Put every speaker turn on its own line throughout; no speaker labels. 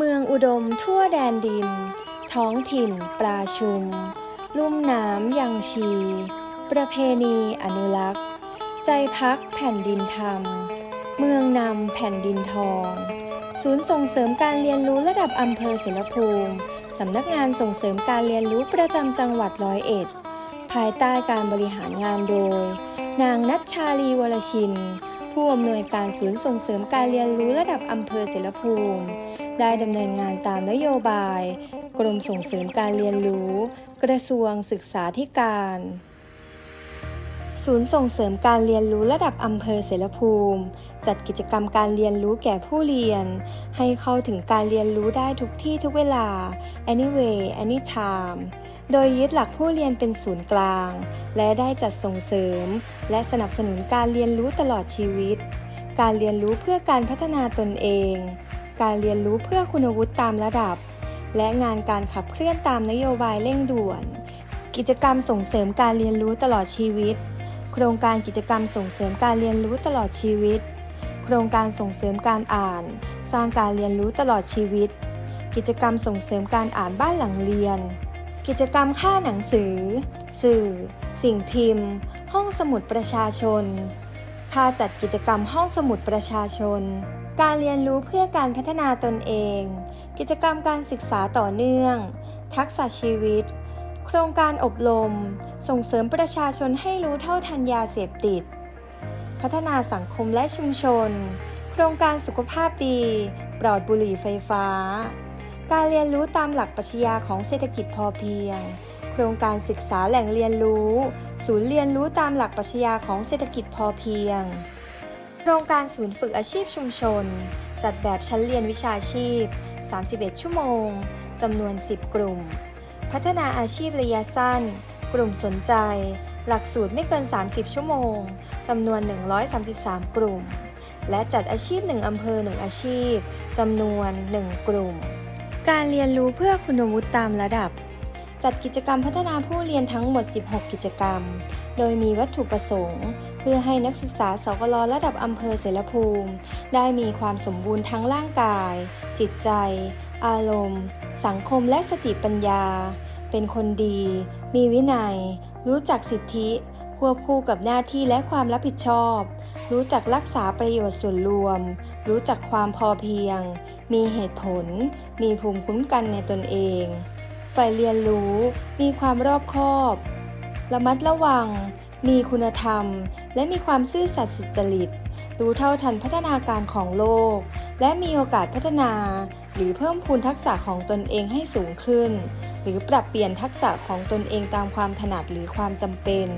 เมืองอุดมทั่วแดนดิน ท้องถิ่นปลาชุม ลุ่มน้ำยังชี ประเพณีอนุรักษ์ ใจพักแผ่นดินธรรม เมืองนำแผ่นดินทอง ศูนย์ส่งเสริมการเรียนรู้ระดับอำเภอเสรภูมิ สำนักงานส่งเสริมการเรียนรู้ประจำจังหวัดร้อยเอ็ด ภายใต้การบริหารงานโดย นางนัชชาลีวรชิน ผู้อำนวยการศูนย์ส่งเสริมการเรียนรู้ระดับอำเภอเสรภูมิ ได้ดำเนินงานตามนโยบาย กรมส่งเสริมการเรียนรู้ กระทรวงศึกษาธิการ ศูนย์ส่งเสริมการเรียนรู้ระดับอำเภอเสรภูมิ จัดกิจกรรมการเรียนรู้แก่ผู้เรียน ให้เข้าถึงการเรียนรู้ได้ทุกที่ทุกเวลา anyway anytime โดยยึดหลักผู้เรียนเป็นศูนย์กลาง และได้จัดส่งเสริม และสนับสนุนการเรียนรู้ตลอดชีวิต การเรียนรู้เพื่อการพัฒนาตนเอง การเรียนรู้เพื่อคุณวุฒิตามระดับ และงานการขับเคลื่อนตามนโยบายเร่งด่วน กิจกรรมส่งเสริมการเรียนรู้ตลอดชีวิต โครงการกิจกรรมส่งเสริมการเรียนรู้ตลอดชีวิต โครงการส่งเสริมการอ่าน สร้างการเรียนรู้ตลอดชีวิต กิจกรรมส่งเสริมการอ่านบ้านหลังเรียน กิจกรรมค่าหนังสือ สื่อ สิ่งพิมพ์ ห้องสมุดประชาชนค่าจัดกิจกรรมห้องสมุดประชาชน การเรียนรู้เพื่อการพัฒนาตนเอง กิจกรรมการศึกษาต่อเนื่อง ทักษะชีวิต โครงการอบรม ส่งเสริมประชาชนให้รู้เท่าทันยาเสพติด พัฒนาสังคมและชุมชน โครงการสุขภาพดี ปลอดบุหรี่ไฟฟ้า การเรียนรู้ตามหลักปรัชญาของเศรษฐกิจพอเพียง โครงการศึกษาแหล่งเรียนรู้ ศูนย์เรียนรู้ตามหลักปรัชญาของเศรษฐกิจพอเพียง โครงการศูนย์ฝึกอาชีพชุมชน จัดแบบชั้นเรียนวิชาชีพ 31 ชั่วโมง จำนวน 10 กลุ่ม พัฒนาอาชีพระยะสั้น กลุ่มสนใจ หลักสูตรไม่เกิน 30 ชั่วโมง จำนวน 133 กลุ่ม และจัดอาชีพ 1 อำเภอ 1 อาชีพ จำนวน 1 กลุ่ม การเรียนรู้เพื่อคุณวุฒิตามระดับ จัดกิจกรรมพัฒนาผู้เรียนทั้งหมด 16 กิจกรรม โดยมีวัตถุประสงค์ เพื่อให้นักศึกษาสกลระดับอำเภอเสรภูมิ ได้มีความสมบูรณ์ทั้งร่างกาย จิตใจ อารมณ์ สังคมและสติปัญญา เป็นคนดี มีวินัย รู้จักสิทธิ ควบคู่กับหน้าที่และความรับผิดชอบ รู้จักรักษาประโยชน์ส่วนรวม รู้จักความพอเพียง มีเหตุผล มีภูมิคุ้มกันในตนเองใฝ่เรียนรู้มีความรอบคอบ ระมัดระวัง มีคุณธรรม และมีความซื่อสัตย์สุจริต รู้เท่าทันพัฒนาการของโลก และมีโอกาสพัฒนา หรือเพิ่มพูนทักษะของตนเองให้สูงขึ้น หรือปรับเปลี่ยนทักษะของตนเองตามความถนัดหรือความจำเป็น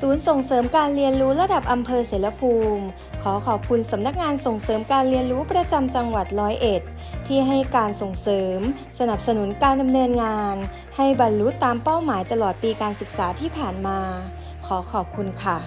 ศูนย์ส่งเสริมการเรียนรู้ระดับอำเภอเสรภูมิ ขอขอบคุณสำนักงานส่งเสริมการเรียนรู้ประจำจังหวัดร้อยเอ็ด ที่ให้การส่งเสริม สนับสนุนการดำเนินงาน ให้บรรลุตามเป้าหมายตลอดปีการศึกษาที่ผ่านมา ขอขอบคุณค่ะ